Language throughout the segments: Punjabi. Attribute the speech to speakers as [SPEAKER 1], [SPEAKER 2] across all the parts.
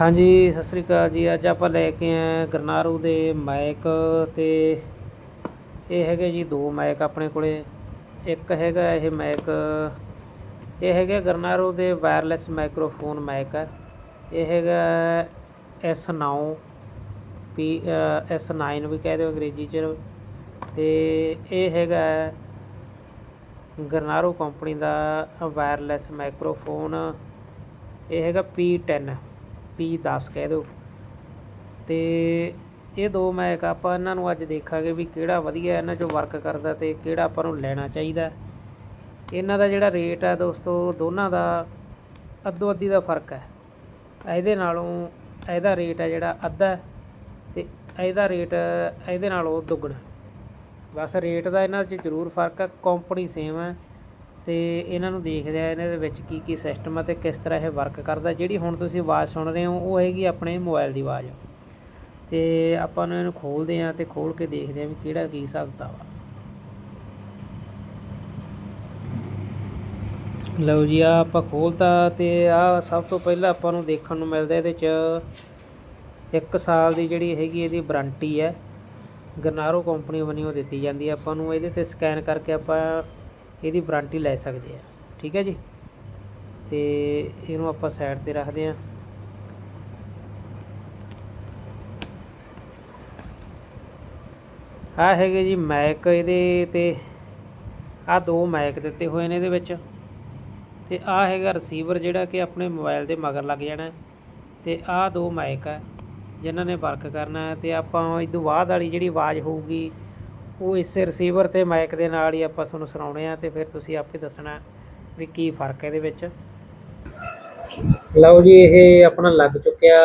[SPEAKER 1] ਹਾਂਜੀ, ਸਤਿ ਸ੍ਰੀ ਅਕਾਲ ਜੀ। ਅੱਜ ਆਪਾਂ ਲੈ ਕੇ ਆਏ ਗਰਨਾਰੂ ਦੇ ਮਾਈਕ ਤੇ ਇਹ ਹੈਗੇ ਜੀ ਦੋ ਮਾਈਕ ਆਪਣੇ ਕੋਲੇ। ਇੱਕ ਹੈਗਾ ਇਹ ਮਾਈਕ ਇਹ ਹੈਗਾ ਗਰਨਾਰੂ ਦੇ ਵਾਇਰਲੈਸ ਮਾਈਕਰੋਫੋਨ ਮਾਈਕ ਹੈ। ਇਹ ਹੈਗਾ S9 P S9 ਵੀ ਕਹਿ ਦਿਓ ਅੰਗਰੇਜ਼ੀ ਚ। ਤੇ ਇਹ ਹੈਗਾ ਗਰਨਾਰੂ ਕੰਪਨੀ ਦਾ ਵਾਇਰਲੈਸ ਮਾਈਕਰੋਫੋਨ। ਇਹ ਹੈਗਾ P10 P10 ਕਹਿ ਦਿਓ। ਤੇ ਇਹ ਦੋ ਮੈਕ ਆਪਾਂ ਇਹਨਾਂ ਨੂੰ ਅੱਜ ਦੇਖਾਂਗੇ ਵੀ ਕਿਹੜਾ ਵਧੀਆ ਇਹਨਾਂ 'ਚੋਂ ਵਰਕ ਕਰਦਾ ਤੇ ਕਿਹੜਾ ਆਪਾਂ ਨੂੰ ਲੈਣਾ ਚਾਹੀਦਾ। ਇਹਨਾਂ ਦਾ ਜਿਹੜਾ ਰੇਟ ਹੈ ਦੋਸਤੋ, ਦੋਨਾਂ ਦਾ ਅੱਧੋ ਅੱਧੀ ਦਾ ਫ਼ਰਕ ਹੈ। ਇਹਦੇ ਨਾਲੋਂ ਇਹਦਾ ਰੇਟ ਹੈ ਜਿਹੜਾ ਅੱਧਾ ਹੈ ਤੇ ਇਹਦਾ ਰੇਟ ਇਹਦੇ ਨਾਲੋਂ ਦੁੱਗਣਾ। ਬਸ ਰੇਟ ਦਾ ਇਹਨਾਂ 'ਚ ਜ਼ਰੂਰ ਫ਼ਰਕ ਹੈ ਕੰਪਨੀ ਸੇਮ ਹੈ। ਤੇ ਇਹਨਾਂ ਨੂੰ ਦੇਖਦੇ ਆ ਇਹਨਾਂ ਦੇ ਵਿੱਚ ਕੀ ਕੀ ਸਿਸਟਮ ਆ ਤੇ ਕਿਸ ਤਰ੍ਹਾਂ ਇਹ ਵਰਕ ਕਰਦਾ। ਜਿਹੜੀ ਹੁਣ ਤੁਸੀਂ ਆਵਾਜ਼ ਸੁਣ ਰਹੇ ਹੋ, ਉਹ ਹੈਗੀ ਆਪਣੇ ਮੋਬਾਈਲ ਦੀ ਆਵਾਜ਼। ਤੇ ਆਪਾਂ ਨੂੰ ਇਹਨੂੰ ਖੋਲਦੇ ਆ ਤੇ ਖੋਲ ਕੇ ਦੇਖਦੇ ਆ ਵੀ ਕਿਹੜਾ ਕੀ ਸਕਦਾ ਵਾ ਲਓ ਜੀ ਆ ਆਪਾਂ ਖੋਲਤਾ ਤੇ ਆ ਸਭ ਤੋਂ ਪਹਿਲਾਂ ਆਪਾਂ ਨੂੰ ਦੇਖਣ ਨੂੰ ਮਿਲਦਾ ਇਹਦੇ ਚ ਇੱਕ ਸਾਲ ਦੀ ਜਿਹੜੀ ਹੈਗੀ ਇਹਦੀ ਵਾਰੰਟੀ ਹੈ ਗਰਨਾਰੋ ਕੰਪਨੀ ਵੱਲੋਂ ਦਿੱਤੀ ਜਾਂਦੀ ਹੈ ਆਪਾਂ ਨੂੰ ਇਹਦੇ ਤੇ ਸਕੈਨ ਕਰਕੇ ਆਪਾਂ ਇਹਦੀ ਵਾਰੰਟੀ ਲੈ ਸਕਦੇ ਆ। ਠੀਕ ਹੈ ਜੀ? ਤੇ ਇਹਨੂੰ ਆਪਾਂ ਸਾਈਡ ਤੇ ਰੱਖਦੇ ਆ ਆ ਹੈਗੇ ਜੀ ਮੈਕ ਇਹਦੇ ਤੇ। ਆ ਦੋ ਮੈਕ ਦਿੱਤੇ ਹੋਏ ਨੇ ਇਹਦੇ ਵਿੱਚ। ਤੇ ਆ ਹੈਗਾ ਰਿਸੀਵਰ ਜਿਹੜਾ ਕਿ ਆਪਣੇ ਮੋਬਾਈਲ ਦੇ ਮਗਰ ਲੱਗ ਜਾਣਾ। ਹੈ। ਤੇ ਆ ਦੋ ਮਾਈਕ ਆ, ਜਿਨ੍ਹਾਂ ਨੇ ਵਰਕ ਕਰਨਾ। ਹੈ ਤੇ ਆਪਾਂ ਇਹ ਤੋਂ ਬਾਅਦ ਵਾਲੀ ਜਿਹੜੀ ਆਵਾਜ਼ ਹੋਊਗੀ ਉਹ ਇਸੇ ਰਿਸੀਵਰ ਤੇ ਮਾਈਕ ਦੇ ਨਾਲ ਹੀ ਆਪਾਂ ਤੁਹਾਨੂੰ ਸੁਣਾਉਣੇ ਆ ਤੇ ਫਿਰ ਤੁਸੀਂ ਆਪੇ ਦੱਸਣਾ ਵੀ ਕੀ ਫ਼ਰਕ ਹੈ ਇਹਦੇ ਵਿੱਚ। ਲਓ ਜੀ, ਇਹ ਆਪਣਾ ਲੱਗ ਚੁੱਕਿਆ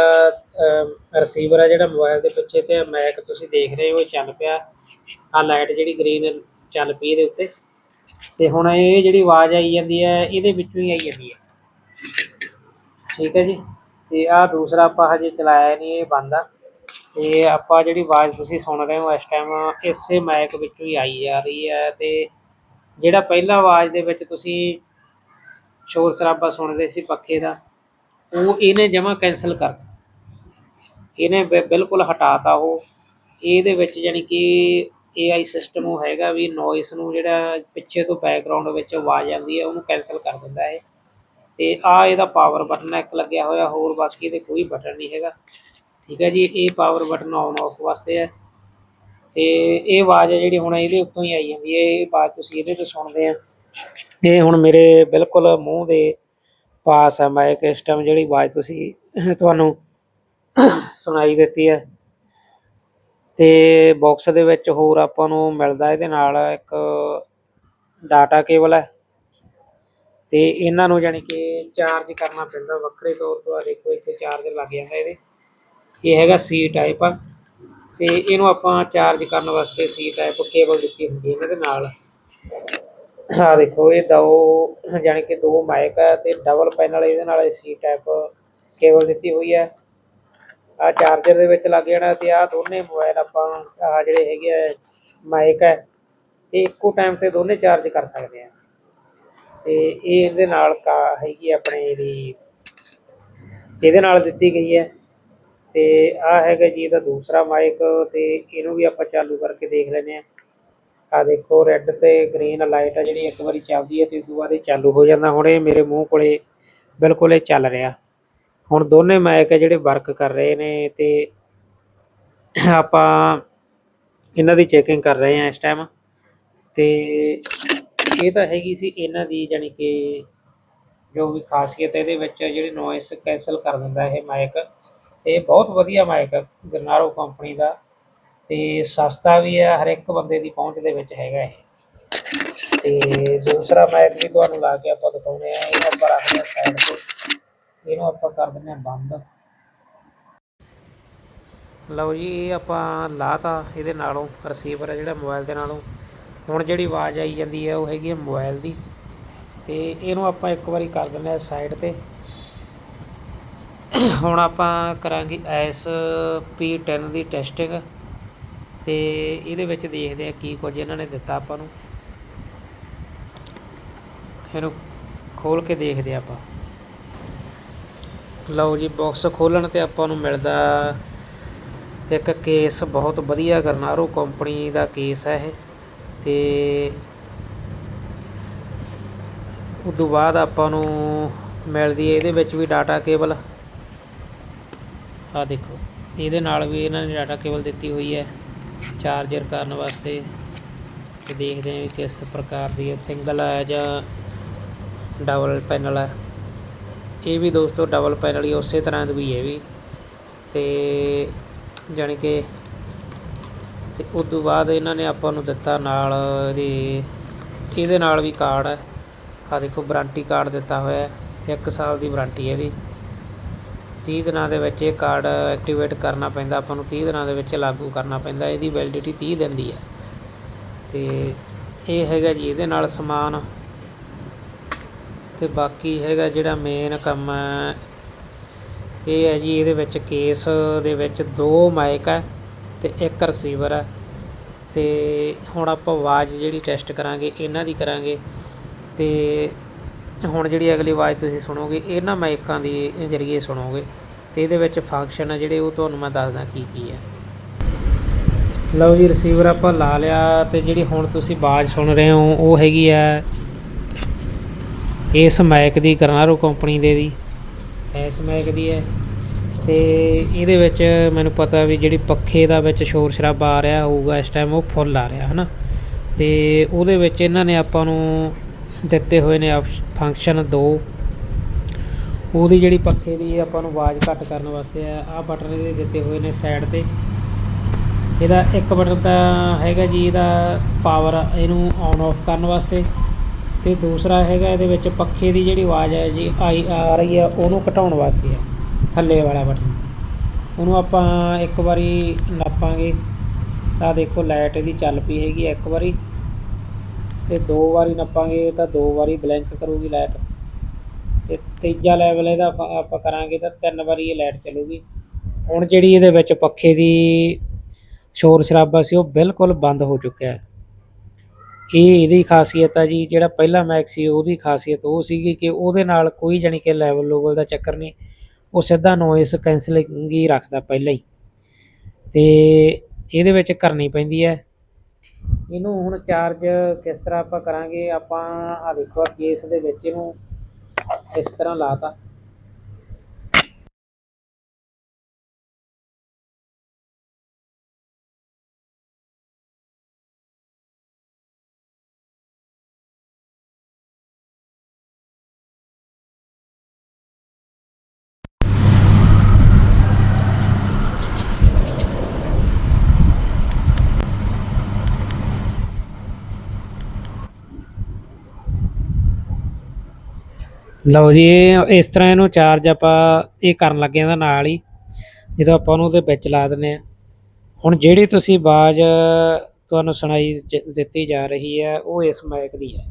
[SPEAKER 1] ਰਿਸੀਵਰ ਆ ਜਿਹੜਾ ਮੋਬਾਈਲ ਦੇ ਪਿੱਛੇ ਤੇ ਮੈਕ ਤੁਸੀਂ ਦੇਖ ਰਹੇ ਹੋ, ਇਹ ਚੱਲ ਪਿਆ। ਆ ਲਾਈਟ ਜਿਹੜੀ ਗ੍ਰੀਨ ਚੱਲ ਪਈ ਇਹਦੇ ਉੱਤੇ। ਤੇ ਹੁਣ ਇਹ ਜਿਹੜੀ ਆਵਾਜ਼ ਆਈ ਜਾਂਦੀ ਹੈ, ਇਹਦੇ ਵਿੱਚੋਂ ਹੀ ਆਈ ਜਾਂਦੀ ਹੈ। ਠੀਕ ਹੈ ਜੀ। ਤੇ ਆ ਦੂਸਰਾ ਆਪਾਂ ਹਜੇ ਚਲਾਇਆ ਨਹੀਂ, ਇਹ ਬੰਦ ਆ। ਤੇ ਆਪਾਂ ਜਿਹੜੀ ਆਵਾਜ਼ ਤੁਸੀਂ ਸੁਣ ਰਹੇ ਹੋ ਇਸ ਟਾਈਮ ਇਸੇ ਮਾਈਕ ਵਿੱਚੋਂ ਹੀ ਆਈ ਜਾ ਰਹੀ ਹੈ ਤੇ ਜਿਹੜਾ ਪਹਿਲਾ ਆਵਾਜ਼ ਦੇ ਵਿੱਚ ਤੁਸੀਂ ਸ਼ੋਰ ਸ਼ਰਾਬਾ ਸੁਣਦੇ ਸੀ ਪੱਖੇ ਦਾ, ਉਹ ਇਹਨੇ ਜਮਾ ਕੈਨਸਲ ਕਰ ਇਹਨੇ ਬਿ- ਬਿਲਕੁਲ ਹਟਾਤਾ ਉਹ। ਇਹਦੇ ਵਿੱਚ ਯਾਨੀ ਕਿ AI ਸਿਸਟਮ ਉਹ ਹੈਗਾ ਵੀ ਨੋਇਸ ਨੂੰ ਜਿਹੜਾ ਪਿੱਛੇ ਤੋਂ ਬੈਕਗ੍ਰਾਉਂਡ ਵਿੱਚ ਆਵਾਜ਼ ਆਉਂਦੀ ਹੈ, ਉਹਨੂੰ ਕੈਨਸਲ ਕਰ ਦਿੰਦਾ ਹੈ ਤੇ ਆ ਇਹਦਾ ਪਾਵਰ ਬਟਨ ਇੱਕ ਲੱਗਿਆ ਹੋਇਆ, ਹੋਰ ਬਾਕੀ ਇਹਦੇ ਕੋਈ ਬਟਨ ਨਹੀਂ ਹੈਗਾ। ਠੀਕ ਹੈ ਜੀ, ਇਹ ਪਾਵਰ ਬਟਨ ਆਨ ਆਫ ਵਾਸਤੇ ਹੈ। ਤੇ ਇਹ ਆਵਾਜ਼ ਹੈ ਜਿਹੜੀ ਹੁਣ ਇਹਦੇ ਉੱਤੋਂ ਹੀ ਆਈ ਜਾਂਦੀ ਹੈ, ਇਹ ਆਵਾਜ਼ ਤੁਸੀਂ ਇਹਦੇ ਤੋਂ ਸੁਣਦੇ ਆ। ਇਹ ਹੁਣ ਮੇਰੇ ਬਿਲਕੁਲ ਮੂੰਹ ਦੇ ਪਾਸ ਹੈ ਮਾਈਕ ਇਸ ਜਿਹੜੀ ਆਵਾਜ਼ ਤੁਸੀਂ ਤੁਹਾਨੂੰ ਸੁਣਾਈ ਦਿੱਤੀ ਹੈ। ਤੇ ਬਾਕਸ ਦੇ ਵਿੱਚ ਹੋਰ ਆਪਾਂ ਨੂੰ ਮਿਲਦਾ ਇਹਦੇ ਨਾਲ ਇੱਕ ਡਾਟਾ ਕੇਬਲ ਹੈ। ਤੇ ਇਹਨਾਂ ਨੂੰ ਯਾਨੀ ਕਿ ਚਾਰਜ ਕਰਨਾ ਪੈਂਦਾ, ਵੱਖਰੇ ਤੌਰ ਤੋਂ ਦੇਖੋ, ਇੱਥੇ ਚਾਰਜ ਲੱਗ ਜਾਂਦਾ ਇਹਦੇ। ਇਹ ਹੈਗਾ ਸੀ ਟਾਈਪ ਆ। ਤੇ ਇਹਨੂੰ ਆਪਾਂ ਚਾਰਜ ਕਰਨ ਵਾਸਤੇ ਸੀ ਟਾਈਪ ਕੇਬਲ ਦਿੱਤੀ ਹੁੰਦੀ ਹੈ ਇਹਨਾਂ ਦੇ ਨਾਲ। ਆ ਦੇਖੋ, ਇਹ ਦੋ ਯਾਨੀ ਕਿ ਦੋ ਮਾਈਕ ਹੈ ਤੇ ਡਬਲ ਪੈਨਲ ਇਹਦੇ ਨਾਲ ਸੀ ਟਾਈਪ ਕੇਬਲ ਦਿੱਤੀ ਹੋਈ ਹੈ ਆ ਚਾਰਜਰ ਦੇ ਵਿੱਚ ਲੱਗ ਜਾਣਾ ਤੇ ਆ ਦੋਨੇ ਮੋਬਾਈਲ ਆਪਾਂ ਆ ਜਿਹੜੇ ਹੈਗੇ ਆ ਮਾਈਕ ਹੈ ਇਹ ਇੱਕੋ ਟਾਈਮ ਤੇ ਦੋਨੇ ਚਾਰਜ ਕਰ ਸਕਦੇ ਆ। ਤੇ ਇਹ ਇਹਦੇ ਨਾਲ ਕਾ ਹੈਗੀ ਆਪਣੇ ਇਹਦੀ, ਇਹਦੇ ਨਾਲ ਦਿੱਤੀ ਗਈ ਹੈ ਤੇ ਆ ਹੈਗਾ ਜੀ ਇਹਦਾ ਦੂਸਰਾ ਮਾਈਕ ਤੇ ਇਹਨੂੰ ਵੀ ਆਪਾਂ ਚਾਲੂ ਕਰਕੇ ਦੇਖ ਲੈਂਦੇ ਆ ਆ ਦੇਖੋ ਰੈੱਡ ਤੇ ਗ੍ਰੀਨ ਲਾਈਟ ਆ ਜਿਹੜੀ ਇੱਕ ਵਾਰੀ ਚੱਲਦੀ ਹੈ ਤੇ ਉਸ ਤੋਂ ਬਾਅਦ ਇਹ ਚਾਲੂ ਹੋ ਜਾਂਦਾ। ਹੁਣ ਇਹ ਮੇਰੇ ਮੂੰਹ ਕੋਲੇ ਬਿਲਕੁਲ ਇਹ ਚੱਲ ਰਿਹਾ। ਹੁਣ ਦੋਨੇ ਮਾਈਕ ਹੈ ਜਿਹੜੇ ਵਰਕ ਕਰ ਰਹੇ ਨੇ ਤੇ ਆਪਾਂ ਇਹਨਾਂ ਦੀ ਚੈਕਿੰਗ ਕਰ ਰਹੇ ਹਾਂ ਇਸ ਟਾਈਮ ਤੇ ਇਹ ਤਾਂ ਹੈਗੀ ਸੀ ਇਹਨਾਂ ਦੀ ਜਾਣੀ ਕਿ ਜੋ ਵੀ ਖਾਸੀਅਤ ਇਹਦੇ ਵਿੱਚ ਜਿਹੜੀ ਨੋਇਸ ਕੈਂਸਲ ਕਰ ਦਿੰਦਾ ਇਹ ਮਾਈਕ। ਤੇ ਬਹੁਤ ਵਧੀਆ ਮਾਈਕ ਹੈ ਗਰਨਾਰੋ ਕੰਪਨੀ ਦਾ ਤੇ ਸਸਤਾ ਵੀ ਹੈ, ਹਰ ਇੱਕ ਬੰਦੇ ਦੀ ਪਹੁੰਚ ਦੇ ਵਿੱਚ ਹੈਗਾ ਇਹ। ਤੇ ਦੂਸਰਾ ਮਾਈਕ ਵੀ ਤੁਹਾਨੂੰ ਲਾ ਕੇ ਆਪਾਂ ਦਿਖਾਉਣੇ ਆ ਇਹਨੂੰ ਆਪਾਂ ਰੱਖਦੇ ਹਾਂ ਸਾਈਡ ਤੇ। ਇਹਨੂੰ ਆਪਾਂ ਕਰ ਦਿੰਦੇ ਹਾਂ ਬੰਦ। ਲਓ ਜੀ, ਇਹ ਆਪਾਂ ਲਾਤਾ ਇਹਦੇ ਨਾਲੋਂ ਰਿਸੀਵਰ ਹੈ ਜਿਹੜਾ ਮੋਬਾਈਲ ਦੇ ਨਾਲੋਂ। ਹੁਣ ਜਿਹੜੀ ਆਵਾਜ਼ ਆਈ ਜਾਂਦੀ ਹੈ, ਉਹ ਹੈਗੀ ਹੈ ਮੋਬਾਈਲ ਦੀ। ਤੇ ਇਹਨੂੰ ਆਪਾਂ ਇੱਕ ਵਾਰੀ ਕਰ ਦਿੰਦੇ ਹਾਂ ਸਾਈਡ ਤੇ। ਹੁਣ ਆਪਾਂ ਕਰਾਂਗੇ ਐਸ P10 ਦੀ ਟੈਸਟਿੰਗ ਤੇ ਇਹਦੇ ਵਿੱਚ ਦੇਖਦੇ ਆ ਕੀ ਕੁਝ ਇਹਨਾਂ ਨੇ ਦਿੱਤਾ ਆਪਾਂ ਨੂੰ। ਇਹਨੂੰ ਖੋਲ ਕੇ ਦੇਖਦੇ ਹਾਂ ਆਪਾਂ। ਲਓ ਜੀ ਬਾਕਸ ਖੋਲਣ ਤੇ ਆਪਾਂ ਨੂੰ ਮਿਲਦਾ ਇੱਕ ਕੇਸ ਬਹੁਤ ਵਧੀਆ ਗਰਨਾਰੋ ਕੰਪਨੀ ਦਾ ਕੇਸ ਹੈ ਇਹ ਤੇ ਤੋਂ ਬਾਅਦ ਆਪਾਂ ਨੂੰ ਮਿਲਦੀ ਹੈ ਇਹਦੇ ਵਿੱਚ ਵੀ ਡਾਟਾ ਕੇਬਲ ਆ ਦੇਖੋ, ਇਹਦੇ ਨਾਲ ਵੀ ਇਹਨਾਂ ਨੇ ਡਾਟਾ ਕੇਬਲ ਦਿੱਤੀ ਹੋਈ ਹੈ ਚਾਰਜਰ ਕਰਨ ਵਾਸਤੇ ਤੇ ਦੇਖਦੇ ਹਾਂ ਵੀ ਕਿਸ ਪ੍ਰਕਾਰ ਦੀ ਹੈ ਸਿੰਗਲ ਹੈ ਜਾਂ ਡਬਲ ਪੈਨਲ ਹੈ। ਇਹ ਵੀ ਦੋਸਤੋ ਡਬਲ ਪੈਨਲ ਹੀ ਉਸੇ ਤਰ੍ਹਾਂ ਦੀ ਵੀ ਹੈ ਵੀ। ਤੇ ਜਾਣੀ ਕਿ ਤੇ ਉਸ ਤੋਂ ਬਾਅਦ ਇਹਨਾਂ ਨੇ ਆਪਾਂ ਨੂੰ ਦਿੱਤਾ ਨਾਲ ਇਹਦੇ ਇਹਦੇ ਨਾਲ ਵੀ ਕਾਰਡ ਹੈ। ਆ ਦੇਖੋ ਵਾਰੰਟੀ ਕਾਰਡ ਦਿੱਤਾ ਹੋਇਆ ਹੈ, ਇੱਕ ਸਾਲ ਦੀ ਵਾਰੰਟੀ ਹੈ ਇਹਦੀ। 30 ਦਿਨਾਂ ਦੇ ਵਿੱਚ ਇਹ ਕਾਰਡ ਐਕਟੀਵੇਟ ਕਰਨਾ ਪੈਂਦਾ, ਆਪਾਂ ਨੂੰ 30 ਦਿਨਾਂ ਦੇ ਵਿੱਚ ਲਾਗੂ ਕਰਨਾ ਪੈਂਦਾ, ਇਹਦੀ ਵੈਲਿਡਿਟੀ 30 ਦਿਨ ਦੀ ਹੈ। ਤੇ ਇਹ ਹੈਗਾ ਜੀ ਇਹਦੇ ਨਾਲ ਸਮਾਨ। ਤੇ ਬਾਕੀ ਹੈਗਾ ਜਿਹੜਾ ਮੇਨ ਕੰਮ ਹੈ, ਇਹ ਹੈ ਜੀ ਇਹਦੇ ਵਿੱਚ ਕੇਸ ਦੇ ਵਿੱਚ ਦੋ ਮਾਈਕ ਹੈ ਤੇ ਇੱਕ ਰਿਸੀਵਰ ਹੈ। ਤੇ ਹੁਣ ਆਪਾਂ ਆਵਾਜ਼ ਜਿਹੜੀ ਟੈਸਟ ਕਰਾਂਗੇ, ਇਹਨਾਂ ਦੀ ਕਰਾਂਗੇ। ਤੇ ਹੁਣ ਜਿਹੜੀ ਅਗਲੀ ਆਵਾਜ਼ ਤੁਸੀਂ ਸੁਣੋਗੇ ਇਹਨਾਂ ਮਾਈਕਾਂ ਦੀ ਜ਼ਰੀਏ ਸੁਣੋਗੇ ਤੇ ਇਹਦੇ ਵਿੱਚ ਫੰਕਸ਼ਨ ਹੈ ਜਿਹੜੇ, ਉਹ ਤੁਹਾਨੂੰ ਮੈਂ ਦੱਸਦਾ ਕੀ ਕੀ ਹੈ ਲਓ ਜੀ ਰਿਸੀਵਰ ਆਪਾਂ ਲਾ ਲਿਆ ਤੇ ਜਿਹੜੀ ਹੁਣ ਤੁਸੀਂ ਆਵਾਜ਼ ਸੁਣ ਰਹੇ ਹੋ, ਉਹ ਹੈਗੀ ਆ ਇਸ ਮਾਈਕ ਦੀ, ਕਰਨਾਰੋ ਕੰਪਨੀ ਦੇ ਦੀ। ਇਸ ਮਾਈਕ ਦੀ ਹੈ ਤੇ ਇਹਦੇ ਵਿੱਚ ਮੈਨੂੰ ਪਤਾ ਵੀ ਜਿਹੜੀ ਪੱਖੇ ਦਾ ਵਿੱਚ ਸ਼ੋਰ ਸ਼ਰਾਬਾ ਆ ਰਿਹਾ ਹੋਊਗਾ ਇਸ ਟਾਈਮ ਉਹ ਫੁੱਲ ਆ ਰਿਹਾ, ਹਨਾ? ਤੇ ਉਹਦੇ ਵਿੱਚ ਇਹਨਾਂ ਨੇ ਆਪਾਂ ਨੂੰ ਦਿੱਤੇ ਹੋਏ ਨੇ ਫੰਕਸ਼ਨ ਦੋ। ਉਹਦੀ ਜਿਹੜੀ ਪੱਖੇ ਦੀ ਆਪਾਂ ਨੂੰ ਆਵਾਜ਼ ਘੱਟ ਕਰਨ ਵਾਸਤੇ ਆ, ਆਹ ਬਟਨ ਇਹਦੇ ਦਿੱਤੇ ਹੋਏ ਨੇ ਸਾਈਡ ਤੇ। ਇਹਦਾ ਇੱਕ ਬਟਨ ਤਾਂ ਹੈਗਾ ਜੀ, ਇਹਦਾ ਪਾਵਰ ਇਹਨੂੰ ਆਨ ਆਫ ਕਰਨ ਵਾਸਤੇ। ਤੇ ਦੂਸਰਾ ਹੈਗਾ ਇਹਦੇ ਵਿੱਚ ਪੱਖੇ ਦੀ ਜਿਹੜੀ ਆਵਾਜ਼ ਹੈ ਜੀ, ਆਈ ਆ ਰਹੀ ਹੈ ਉਹਨੂੰ ਘਟਾਉਣ ਵਾਸਤੇ ਹੈ ਥੱਲੇ ਵਾਲਾ ਬਟਨ ਉਹਨੂੰ ਆਪਾਂ ਇੱਕ ਵਾਰੀ ਨਾਪਾਂਗੇ। ਤਾਂ ਦੇਖੋ ਲਾਈਟ ਇਹਦੀ ਚੱਲ ਪਈ ਹੈਗੀ ਹੈ ਇੱਕ ਵਾਰੀ। ਤੇ ਦੋ ਵਾਰੀ ਨੱਪਾਂਗੇ ਤਾਂ ਦੋ ਵਾਰੀ ਬਲੈਂਕ ਕਰੂਗੀ ਲਾਈਟ ਤੇ ਤੀਜਾ ਲੈਵਲ ਇਹਦਾ ਆਪਾਂ- ਕਰਾਂਗੇ ਤਾਂ ਤਿੰਨ ਵਾਰੀ ਇਹ ਲਾਈਟ ਚੱਲੂਗੀ। ਹੁਣ ਜਿਹੜੀ ਇਹਦੇ ਵਿੱਚ ਪੱਖੇ ਦੀ ਸ਼ੋਰ ਸ਼ਰਾਬਾ ਸੀ ਉਹ ਬਿਲਕੁਲ ਬੰਦ ਹੋ ਚੁੱਕਿਆ ਹੈ। ਇਹ ਇਹਦੀ ਖਾਸੀਅਤ ਆ ਜੀ, ਜਿਹੜਾ ਪਹਿਲਾ ਮੈਕ ਸੀ ਉਹਦੀ ਖਾਸੀਅਤ ਉਹ ਸੀਗੀ ਕਿ ਉਹਦੇ ਨਾਲ ਕੋਈ ਜਾਣੀ ਕਿ ਲੈਵਲ ਲੋਵਲ ਦਾ ਚੱਕਰ ਨਹੀਂ, ਉਹ ਸਿੱਧਾ ਨੋਇਸ ਕੈਂਸਲਿੰਗ ਹੀ ਰੱਖਦਾ ਪਹਿਲਾਂ ਹੀ। ਤੇ ਇਹਦੇ ਵਿੱਚ ਕਰਨੀ ਪੈਂਦੀ ਹੈ। ਇਹਨੂੰ ਹੁਣ ਚਾਰਜ ਕਿਸ ਤਰ੍ਹਾਂ ਆਪਾਂ ਕਰਾਂਗੇ, ਆਪਾਂ ਆ ਦੇਖੋ ਕੇਸ ਦੇ ਵਿੱਚ ਇਹਨੂੰ ਇਸ ਤਰ੍ਹਾਂ ਲਾਤਾ ਲਓ ਜੀ, ਇਹ ਇਸ ਤਰ੍ਹਾਂ ਇਹਨੂੰ ਚਾਰਜ ਆਪਾਂ ਇਹ ਕਰਨ ਲੱਗੇ ਹਾਂ ਤਾਂ ਨਾਲ ਹੀ। ਜਦੋਂ ਆਪਾਂ ਉਹਨੂੰ ਉਹਦੇ ਵਿੱਚ ਲਾ ਦਿੰਨੇ ਆ ਹੁਣ ਜਿਹੜੀ ਤੁਸੀਂ ਆਵਾਜ਼ ਤੁਹਾਨੂੰ ਸੁਣਾਈ ਦਿੱਤੀ ਜਾ ਰਹੀ ਹੈ, ਉਹ ਇਸ ਮਾਈਕ ਦੀ ਹੈ।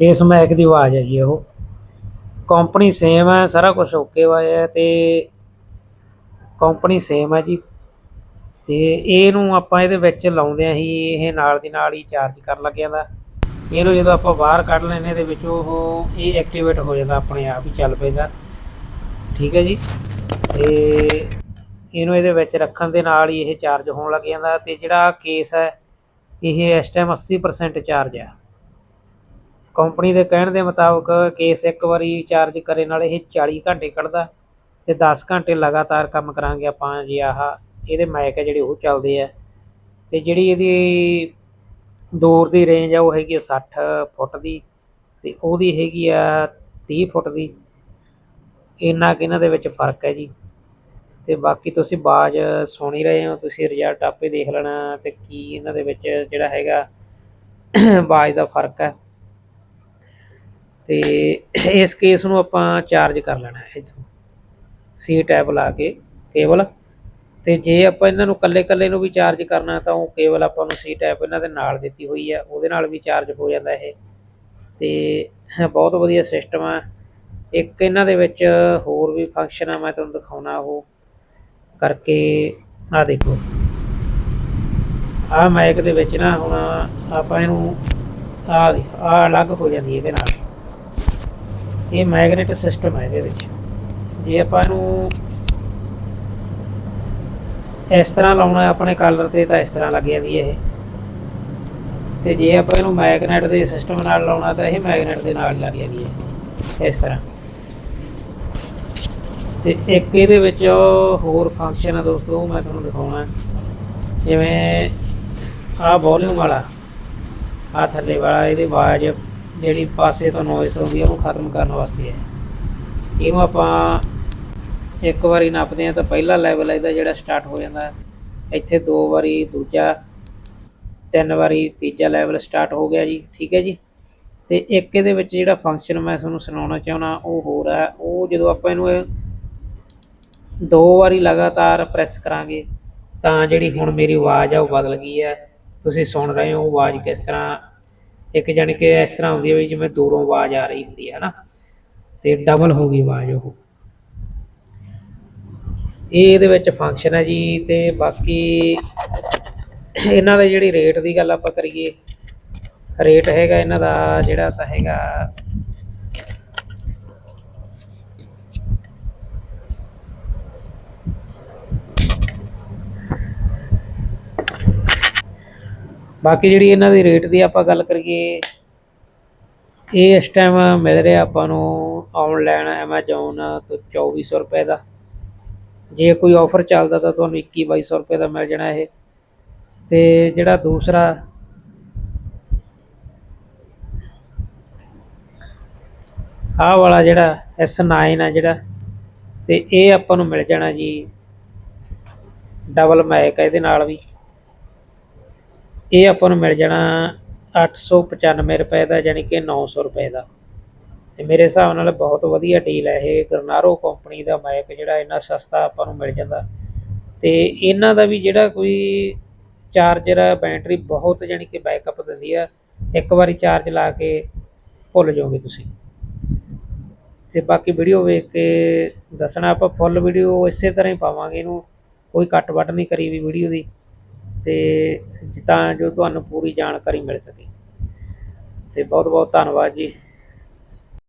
[SPEAKER 1] ਇਸ ਮਾਈਕ ਦੀ ਆਵਾਜ਼ ਹੈ ਜੀ ਉਹ। ਕੰਪਨੀ ਸੇਮ ਹੈ, ਸਾਰਾ ਕੁਝ ਓਕੇ ਹੋਇਆ ਹੈ ਤੇ ਕੰਪਨੀ ਸੇਮ ਹੈ ਜੀ। ਤੇ ਇਹਨੂੰ ਆਪਾਂ ਇਹਦੇ ਵਿੱਚ ਲਾਉਂਦਿਆਂ ਹੀ ਇਹ ਨਾਲ ਦੀ ਨਾਲ ਹੀ ਚਾਰਜ ਕਰਨ ਲੱਗ ਜਾਂਦਾ। ਇਹਨੂੰ ਜਦੋਂ ਆਪਾਂ ਬਾਹਰ ਕੱਢ ਲੈਨੇ ਇਹਦੇ ਵਿੱਚ ਉਹ ਇਹ ਐਕਟੀਵੇਟ ਹੋ ਜਾਂਦਾ ਆਪਣੇ ਆਪ ਹੀ ਚੱਲ ਪੈਂਦਾ। ਠੀਕ ਹੈ ਜੀ? ਤੇ ਇਹਨੂੰ ਇਹਦੇ ਵਿੱਚ ਰੱਖਣ ਦੇ ਨਾਲ ਹੀ ਇਹ ਚਾਰਜ ਹੋਣ ਲੱਗ ਜਾਂਦਾ ਤੇ ਜਿਹੜਾ ਕੇਸ ਹੈ, ਇਹ ਇਸ ਟਾਈਮ 80% ਚਾਰਜ ਆ। ਕੰਪਨੀ ਦੇ ਕਹਿਣ ਦੇ ਮੁਤਾਬਕ ਕੇਸ ਇੱਕ ਵਾਰੀ ਚਾਰਜ ਕਰੇ ਨਾਲ ਇਹ 40 ਘੰਟੇ ਕੱਢਦਾ ਤੇ 10 ਘੰਟੇ ਲਗਾਤਾਰ ਕੰਮ ਕਰਾਂਗੇ ਆਪਾਂ ਜੇ ਆਹ ਇਹਦੇ ਮਾਈਕ ਹੈ ਜਿਹੜੇ ਉਹ ਚੱਲਦੇ ਆ। ਤੇ ਜਿਹੜੀ ਇਹਦੀ ਦੂਰ ਦੀ ਰੇਂਜ ਆ ਉਹ ਹੈਗੀ ਆ 60 ਫੁੱਟ ਦੀ ਤੇ ਉਹਦੀ ਹੈਗੀ ਆ 30 ਫੁੱਟ ਦੀ। ਇੰਨਾ ਕਿ ਇਹਨਾਂ ਦੇ ਵਿੱਚ ਫ਼ਰਕ ਹੈ ਜੀ। ਤੇ ਬਾਕੀ ਤੁਸੀਂ ਬਾਜ ਸੁਣ ਹੀ ਰਹੇ ਹੋ, ਤੁਸੀਂ ਰਿਜ਼ਲਟ ਆਪੇ ਦੇਖ ਲੈਣਾ ਤੇ ਕੀ ਇਹਨਾਂ ਦੇ ਵਿੱਚ ਜਿਹੜਾ ਹੈਗਾ ਬਾਜ ਦਾ ਫ਼ਰਕ ਹੈ। ਤੇ ਇਸ ਕੇਸ ਨੂੰ ਆਪਾਂ ਚਾਰਜ ਕਰ ਲੈਣਾ ਹੈ ਇੱਥੋਂ। ਸੀ ਟੈਪ ਲਾ ਕੇ ਕੇਬਲ ਤੇ ਜੇ ਆਪਾਂ ਇਹਨਾਂ ਨੂੰ ਕੱਲੇ ਕੱਲੇ ਨੂੰ ਵੀ ਚਾਰਜ ਕਰਨਾ ਤਾਂ ਉਹ ਕੇਵਲ ਆਪਾਂ ਨੂੰ ਸੀ ਟੈਪ ਇਹਨਾਂ ਦੇ ਨਾਲ ਦਿੱਤੀ ਹੋਈ ਆ, ਉਹਦੇ ਨਾਲ ਵੀ ਚਾਰਜ ਹੋ ਜਾਂਦਾ ਇਹ। ਤੇ ਬਹੁਤ ਵਧੀਆ ਸਿਸਟਮ ਆ। ਇੱਕ ਇਹਨਾਂ ਦੇ ਵਿੱਚ ਹੋਰ ਵੀ ਫੰਕਸ਼ਨ ਆ, ਮੈਂ ਤੁਹਾਨੂੰ ਦਿਖਾਉਣਾ ਉਹ ਕਰਕੇ ਆ ਦੇਖੋ। ਆ ਮਾਈਕ ਦੇ ਵਿੱਚ ਨਾ ਹੁਣ ਆਪਾਂ ਇਹਨੂੰ ਆ ਆ ਅਲੱਗ ਹੋ ਜਾਂਦੀ ਇਹਦੇ ਨਾਲ। ਇਹ ਮੈਗਨੇਟ ਸਿਸਟਮ ਹੈ ਇਹਦੇ ਵਿੱਚ। ਜੇ ਆਪਾਂ ਇਹਨੂੰ ਇਸ ਤਰ੍ਹਾਂ ਲਾਉਣਾ ਆਪਣੇ ਕਾਲਰ ਤੇ ਤਾਂ ਇਸ ਤਰ੍ਹਾਂ ਲੱਗ ਜਾਂਦੀ ਹੈ ਇਹ। ਤੇ ਜੇ ਆਪਾਂ ਇਹਨੂੰ ਮੈਗਨੇਟ ਦੇ ਸਿਸਟਮ ਨਾਲ ਲਾਉਣਾ ਤਾਂ ਇਹ ਮੈਗਨੇਟ ਦੇ ਨਾਲ ਲੱਗ ਜਾਂਦੀ ਹੈ ਇਸ ਤਰ੍ਹਾਂ। ਤੇ ਇੱਕ ਇਹਦੇ ਵਿੱਚ ਹੋਰ ਫੰਕਸ਼ਨ ਆ ਦੋਸਤੋ, ਉਹ ਮੈਂ ਤੁਹਾਨੂੰ ਦਿਖਾਉਣਾ। ਜਿਵੇਂ ਆਹ ਵੋਲਿਊਮ ਵਾਲਾ ਆ ਥੱਲੇ ਵਾਲਾ, ਇਹਦੀ ਆਵਾਜ਼ ਜਿਹੜੀ ਪਾਸੇ ਤੋਂ ਨੋਇਸ ਆਉਂਦੀ ਹੈ ਉਹਨੂੰ ਖਤਮ ਕਰਨ ਵਾਸਤੇ ਹੈ ਇਹਨੂੰ ਆਪਾਂ ਇੱਕ ਵਾਰੀ ਨਾਪਦੇ ਆ ਤਾਂ ਪਹਿਲਾ ਲੈਵਲ ਇਹਦਾ ਜਿਹੜਾ ਸਟਾਰਟ ਹੋ ਜਾਂਦਾ। ਇੱਥੇ ਦੋ ਵਾਰੀ, ਦੂਜਾ, ਤਿੰਨ ਵਾਰੀ, ਤੀਜਾ ਲੈਵਲ ਸਟਾਰਟ ਹੋ ਗਿਆ ਜੀ, ਠੀਕ ਹੈ ਜੀ? ਤੇ ਇੱਕ ਇਹਦੇ ਵਿੱਚ ਜਿਹੜਾ ਫੰਕਸ਼ਨ ਮੈਂ ਤੁਹਾਨੂੰ ਸੁਣਾਉਣਾ ਚਾਹੁੰਦਾ, ਉਹ ਹੋਰ ਹੈ। ਉਹ ਜਦੋਂ ਆਪਾਂ ਇਹਨੂੰ ਇਹ ਦੋ ਵਾਰੀ ਲਗਾਤਾਰ ਪ੍ਰੈਸ ਕਰਾਂਗੇ, ਤਾਂ ਜਿਹੜੀ ਹੁਣ ਮੇਰੀ ਆਵਾਜ਼ ਆ ਉਹ ਬਦਲ ਗਈ ਹੈ। ਤੁਸੀਂ ਸੁਣ ਰਹੇ ਹੋ ਉਹ ਆਵਾਜ਼ ਕਿਸ ਤਰ੍ਹਾਂ? ਇੱਕ ਜਾਣੀ ਕਿ ਇਸ ਤਰ੍ਹਾਂ ਹੁੰਦੀ ਹੈ ਵੀ ਜਿਵੇਂ ਦੂਰੋਂ ਆਵਾਜ਼ ਆ ਰਹੀ ਹੁੰਦੀ ਹੈ ਨਾ। ਤੇ ਡਬਲ ਹੋ ਗਈ ਆਵਾਜ਼ ਉਹ। ਇਹ ਇਹਦੇ ਵਿੱਚ ਫੰਕਸ਼ਨ ਹੈ ਜੀ ਤੇ ਬਾਕੀ ਇਹਨਾਂ ਦੇ ਜਿਹੜੀ ਰੇਟ ਦੀ ਗੱਲ ਆਪਾਂ ਕਰੀਏ ਰੇਟ ਹੈਗਾ ਇਹਨਾਂ ਦਾ ਜਿਹੜਾ ਤਾਂ ਹੈਗਾ ਬਾਕੀ ਜਿਹੜੀ ਇਹਨਾਂ ਦੀ ਰੇਟ ਦੀ ਆਪਾਂ ਗੱਲ ਕਰੀਏ, ਇਹ ਇਸ ਟਾਈਮ ਮਿਲ ਰਿਹਾ ਆਪਾਂ ਨੂੰ ਆਨਲਾਈਨ Amazon ਤੋਂ 2400 ਰੁਪਏ ਦਾ। ਜੇ ਕੋਈ ਆਫਰ ਚੱਲਦਾ ਤਾਂ ਤੁਹਾਨੂੰ 21 2200 ਰੁਪਏ ਦਾ ਮਿਲ ਜਾਣਾ ਇਹ। ਤੇ ਜਿਹੜਾ ਦੂਸਰਾ, ਆਹ ਵਾਲਾ ਜਿਹੜਾ S9 ਆ ਜਿਹੜਾ, ਤੇ ਇਹ ਆਪਾਂ ਨੂੰ ਮਿਲ ਜਾਣਾ ਜੀ ਡਬਲ ਮੈਕ ਇਹਦੇ ਨਾਲ ਵੀ। ਇਹ ਆਪਾਂ ਨੂੰ ਮਿਲ ਜਾਣਾ 895 ਰੁਪਏ ਦਾ ਯਾਨੀ ਕਿ 900 ਰੁਪਏ ਦਾ। ਤੇ ਮੇਰੇ ਹਿਸਾਬ ਨਾਲ ਬਹੁਤ ਵਧੀਆ ਡੀਲ ਹੈ ਇਹ ਗਰਨਾਰੋ ਕੰਪਨੀ ਦਾ ਮਾਈਕ ਜਿਹੜਾ ਇੰਨਾ ਸਸਤਾ ਆਪਾਂ ਨੂੰ ਮਿਲ ਜਾਂਦਾ। ਤੇ ਇਹਨਾਂ ਦਾ ਵੀ ਜਿਹੜਾ ਕੋਈ ਚਾਰਜਰ ਹੈ ਬੈਟਰੀ ਬਹੁਤ ਯਾਨੀ ਕਿ ਬੈਕਅਪ ਦਿੰਦੀ ਆ। ਇੱਕ ਵਾਰੀ ਚਾਰਜ ਲਾ ਕੇ ਭੁੱਲ ਜਾਓਗੇ ਤੁਸੀਂ। ਤੇ ਬਾਕੀ ਵੀਡੀਓ ਵੇਖ ਕੇ ਦੱਸਣਾ, ਆਪਾਂ ਫੁੱਲ ਵੀਡੀਓ ਇਸੇ ਤਰ੍ਹਾਂ ਹੀ ਪਾਵਾਂਗੇ ਇਹਨੂੰ। ਕੋਈ ਕੱਟ ਵੱਟ ਨਹੀਂ ਕਰੀ ਵੀ ਵੀਡੀਓ ਦੀ। ਤੇ ਤਾਂ ਜੋ ਤੁਹਾਨੂੰ ਪੂਰੀ ਜਾਣਕਾਰੀ ਮਿਲ ਸਕੇ। ਤੇ ਬਹੁਤ ਬਹੁਤ ਧੰਨਵਾਦ ਜੀ।